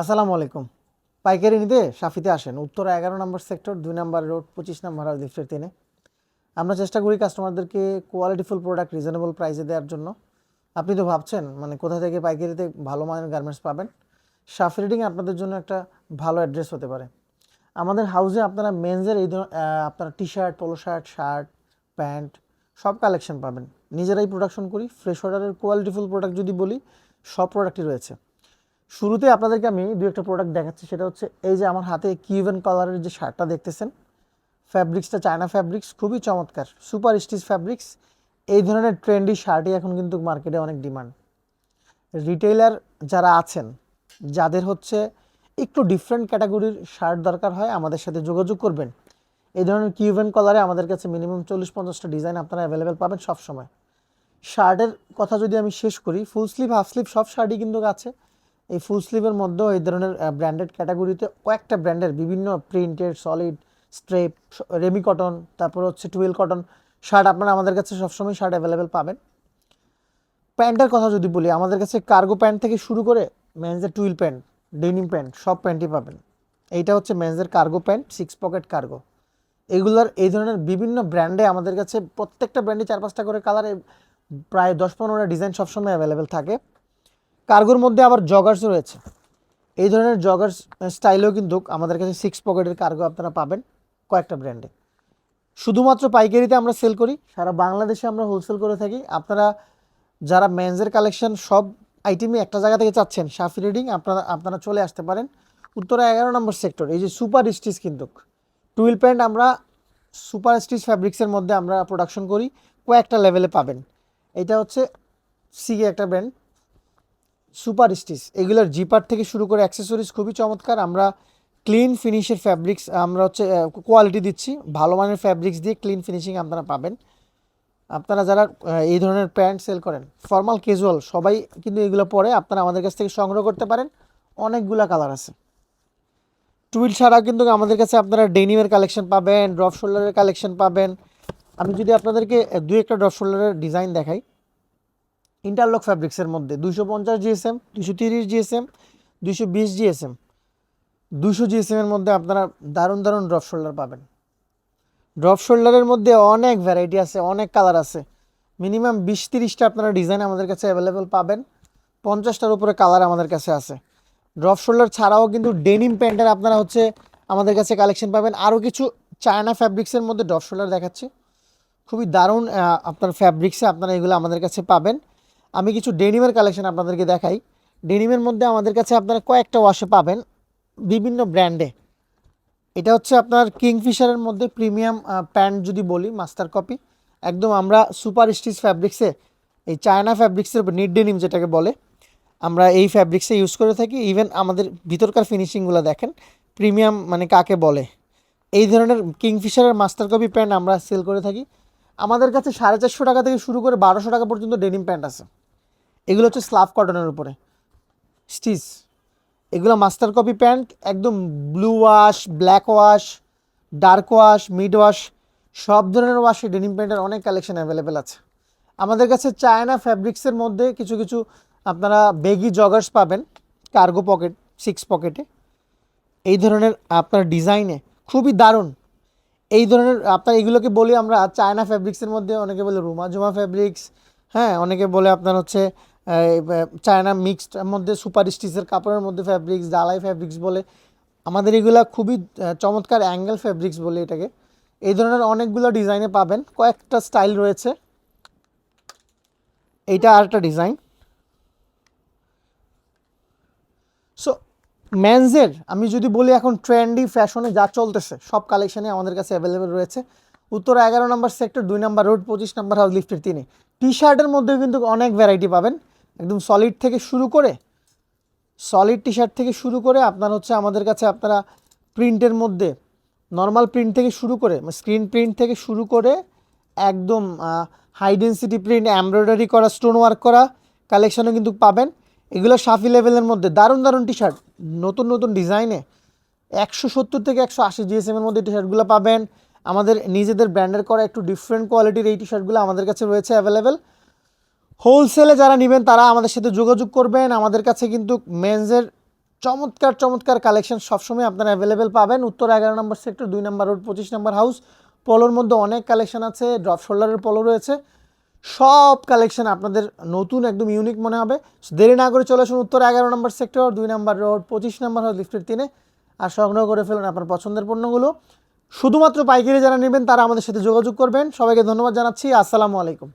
আসসালামু আলাইকুম। পাইকারি নিতে সাফিতে আসেন। উত্তর এগারো নম্বর সেক্টর, দুই নম্বর রোড, পঁচিশ নম্বর হাউস লিফটের তিনে আমরা চেষ্টা করি কাস্টমারদেরকে কোয়ালিটিফুল প্রোডাক্ট রিজনেবল প্রাইসে দেওয়ার জন্য। আপনি তো ভাবছেন মানে কোথা থেকে পাইকারিতে ভালো মানের গার্মেন্টস পাবেন? সাফি রিডিং আপনাদের জন্য একটা ভালো অ্যাড্রেস হতে পারে। আমাদের হাউসে আপনারা মেন্সের এই ধরনের আপনারা T shirt polo shirt shirt pant সব কালেকশন পাবেন। নিজেরাই প্রোডাকশন করি। ফ্রেশ অর্ডারের কোয়ালিটিফুল প্রোডাক্ট যদি বলি, সব প্রোডাক্টই রয়েছে। শুরুতে আপনাদেরকে আমি দু একটা প্রোডাক্ট দেখাচ্ছি, সেটা হচ্ছে এই যে আমার হাতে কিউভেন কালারের যে শার্টটা দেখতেছেন। ফ্যাব্রিক্সটা চায়না ফ্যাব্রিক্স খুবই চমৎকার। সুপার স্টিচ ফ্যাব্রিক্স এই ধরনের ট্রেন্ডি শার্টই এখন কিন্তু মার্কেটে অনেক ডিমান্ড রিটেইলার যারা আছেন, যাদের হচ্ছে একটু ডিফারেন্ট ক্যাটাগরির শার্ট দরকার হয়, আমাদের সাথে যোগাযোগ করবেন। এই ধরনের কিউভেন কালারে আমাদের কাছে মিনিমাম চল্লিশ পঞ্চাশটা ডিজাইন আপনারা অ্যাভেলেবেল পাবেন সব সময় শার্টের কথা যদি আমি শেষ করি ফুল স্লিভ হাফ স্লিভ সব শার্টই কিন্তু আছে। এই ফুল স্লিভের মধ্যেও এই ধরনের ব্র্যান্ডেড ক্যাটাগরিতে কয়েকটা ব্র্যান্ডের বিভিন্ন প্রিন্টেড সলিড স্ট্রেপ রেমি কটন তারপর হচ্ছে টুয়েল কটন শার্ট আপনারা আমাদের কাছে সবসময় শার্ট অ্যাভেলেবেল পাবেন। প্যান্টের কথা যদি বলি, আমাদের কাছে কার্গো প্যান্ট থেকে শুরু করে মেন্সের টুইল প্যান্ট ডেনিম প্যান্ট সব প্যান্টই পাবেন। এইটা হচ্ছে মেন্সের cargo pant six pocket cargo এগুলোর এই ধরনের বিভিন্ন ব্র্যান্ডে আমাদের কাছে প্রত্যেকটা ব্র্যান্ডে চার পাঁচটা করে কালারে প্রায় দশ পনেরোটা ডিজাইন সবসময় অ্যাভেলেবেল থাকে। কার্গোর মধ্যে আবার জগার্স রয়েছে। এই ধরনের জগার্স স্টাইলেও কিন্তু আমাদের কাছে সিক্স পকেটের কার্গো আপনারা পাবেন কয়েকটা ব্র্যান্ডে শুধুমাত্র পাইকারিতে আমরা সেল করি, সারা বাংলাদেশে আমরা হোলসেল করে থাকি। আপনারা যারা মেন্সের কালেকশন সব আইটেমই একটা জায়গা থেকে চাচ্ছেন সাফি রিডিং আপনারা আপনারা চলে আসতে পারেন। উত্তরা এগারো নম্বর সেক্টর এই যে সুপার স্টিচ কিন্তু। টুইল প্যান্ট আমরা সুপার স্টিচ ফ্যাব্রিক্সের মধ্যে আমরা প্রোডাকশন করি, কয়েকটা লেভেলে পাবেন। এটা হচ্ছে সিগে একটা ব্র্যান্ড সুপার স্টিচ। এগুলোর জিপার থেকে শুরু করে অ্যাক্সেসরিজ খুবই চমৎকার। আমরা ক্লিন ফিনিশের ফ্যাব্রিক্স আমরা হচ্ছে কোয়ালিটি দিচ্ছি। ভালো মানের ফ্যাব্রিক্স দিয়ে ক্লিন ফিনিশিং আপনারা পাবেন। আপনারা যারা এই ধরনের প্যান্ট সেল করেন ফর্মাল ক্যাজুয়াল সবাই কিন্তু এগুলো পরে আপনারা আমাদের কাছ থেকে সংগ্রহ করতে পারেন। অনেকগুলা কালার আছে। টুইল ছাড়াও কিন্তু আমাদের কাছে আপনারা ডেনিমের কালেকশন পাবেন ড্রপ শোল্ডারের কালেকশন পাবেন। আমি যদি আপনাদেরকে দু একটা ড্রপ শোল্ডারের ডিজাইন দেখাই। ইন্টারলক ফ্যাব্রিক্সের মধ্যে দুশো পঞ্চাশ জিএসএম দুশো তিরিশ জিএসএম দুশো বিশ জিএসএম দুশো জিএসএম এর মধ্যে আপনারা দারুণ দারুণ ড্রপ শোল্ডার পাবেন। ড্রপ শোল্ডারের মধ্যে অনেক ভ্যারাইটি আছে, অনেক কালার আছে। মিনিমাম বিশ তিরিশটা আপনারা ডিজাইন আমাদের কাছে অ্যাভেলেবেল পাবেন। পঞ্চাশটার উপরে কালার আমাদের কাছে আছে। ড্রপ শোল্ডার ছাড়াও কিন্তু ডেনিম প্যান্টের আপনারা হচ্ছে আমাদের কাছে কালেকশন পাবেন। আরও কিছু চায়না ফ্যাব্রিক্সের মধ্যে ড্রপ শোল্ডার দেখাচ্ছি। খুবই দারুণ আপনার ফ্যাব্রিক্সে আপনারা এগুলো আমাদের কাছে পাবেন। আমি কিছু ডেনিমের কালেকশন আপনাদেরকে দেখাই। ডেনিমের মধ্যে আমাদের কাছে আপনারা কয়েকটা ওয়াশে পাবেন বিভিন্ন ব্র্যান্ডে। এটা হচ্ছে আপনার কিংফিশারের মধ্যে প্রিমিয়াম প্যান্ট যদি বলি, মাস্টার কপি। একদম আমরা সুপার স্টিচ ফ্যাব্রিক্সে, এই চায়না ফ্যাব্রিক্সের নিট ডেনিম যেটাকে বলে, আমরা এই ফ্যাব্রিক্সে ইউজ করে থাকি। ইভেন আমাদের ভিতরকার ফিনিশিংগুলো দেখেন, প্রিমিয়াম মানে কাকে বলে? এই ধরনের কিংফিশারের মাস্টার কপি প্যান্ট আমরা সেল করে থাকি। আমাদের কাছে সাড়ে চারশো টাকা থেকে শুরু করে বারোশো টাকা পর্যন্ত ডেনিম প্যান্ট আছে। এগুলো হচ্ছে স্লাভ কটনের উপরে। স্টিচ এগুলো মাস্টার কপি প্যান্ট একদম blue wash black wash dark wash mid wash সব ধরনের ওয়াশে ডেনিম প্যান্টের অনেক কালেকশন অ্যাভেলেবেল আছে। আমাদের কাছে চায়না ফ্যাব্রিক্সের মধ্যে কিছু কিছু আপনারা বেগি জগার্স পাবেন কার্গো পকেট সিক্স পকেটে এই ধরনের আপনার ডিজাইনে খুবই দারুণ এই ধরনের, আপনার এগুলোকে বলি আমরা চায়না ফ্যাব্রিক্সের মধ্যে অনেকে বলে রুমা জুমা ফ্যাব্রিক্স হ্যাঁ অনেকে বলে আপনার হচ্ছে চায়না মিক্সড মধ্যে সুপার স্টিচের কাপড়ের মধ্যে ফ্যাব্রিক্স ডালাই ফ্যাব্রিক্স বলে। আমাদের এগুলা খুবই চমৎকার অ্যাঙ্গেল ফ্যাব্রিক্স বলে এটাকে। এই ধরনের অনেকগুলো ডিজাইনে পাবেন। কয়েকটা স্টাইল রয়েছে। এইটা আরেকটা ডিজাইন মেন্সের আমি যদি বলি এখন ট্রেন্ডি ফ্যাশনে যা চলতেছে, সব কালেকশনে আমাদের কাছে অ্যাভেলেবেল রয়েছে। উত্তর এগারো নম্বর সেক্টর দুই নম্বর রোড পঁচিশ নম্বর হাউস লিফটের তিনে। টি শার্টের মধ্যে কিন্তু অনেক ভ্যারাইটি পাবেন। একদম সলিড থেকে শুরু করে সলিড টি শার্ট থেকে শুরু করে আপনার হচ্ছে আমাদের কাছে আপনারা প্রিন্টের মধ্যে নর্মাল প্রিন্ট থেকে শুরু করে স্ক্রিন প্রিন্ট থেকে শুরু করে একদম হাই ডেন্সিটি প্রিন্ট এমব্রয়ডারি করা স্টোন ওয়ার্ক করা কালেকশনও কিন্তু পাবেন। এগুলো সাফি লেভেলের মধ্যে। দারুণ দারুণ টি শার্ট নতুন নতুন ডিজাইনে একশো সত্তর থেকে একশো আশি জিএসএমের মধ্যে টি শার্টগুলো পাবেন। আমাদের নিজেদের ব্র্যান্ডের করা একটু ডিফারেন্ট কোয়ালিটির এই টি শার্টগুলো আমাদের কাছে রয়েছে অ্যাভেলেবেল হোলসেলে যারা নেবেন, তারা আমাদের সাথে যোগাযোগ করবেন। আমাদের কাছে কিন্তু মেন্সের চমৎকার চমৎকার কালেকশন সবসময় আপনারা অ্যাভেলেবেল পাবেন। উত্তর এগারো নম্বর সেক্টর দুই নম্বর রোড পঁচিশ নম্বর হাউস পলোর মধ্যে অনেক কালেকশন আছে। ড্রপ শোল্ডারের পলো রয়েছে। সব কালেকশন আপনাদের নতুন, একদম ইউনিক মনে হবে। দেরি না করে চলে আসুন উত্তর এগারো নম্বর সেক্টর দুই নম্বর রোড পঁচিশ নম্বর হাউস লিফটের তিনে। আর সংগ্রহ করে ফেলুন আপনার পছন্দের পণ্যগুলো। শুধুমাত্র পাইকারি যারা নেবেন, তারা আমাদের সাথে যোগাযোগ করবেন। সবাইকে ধন্যবাদ জানাচ্ছি। আসসালামু আলাইকুম।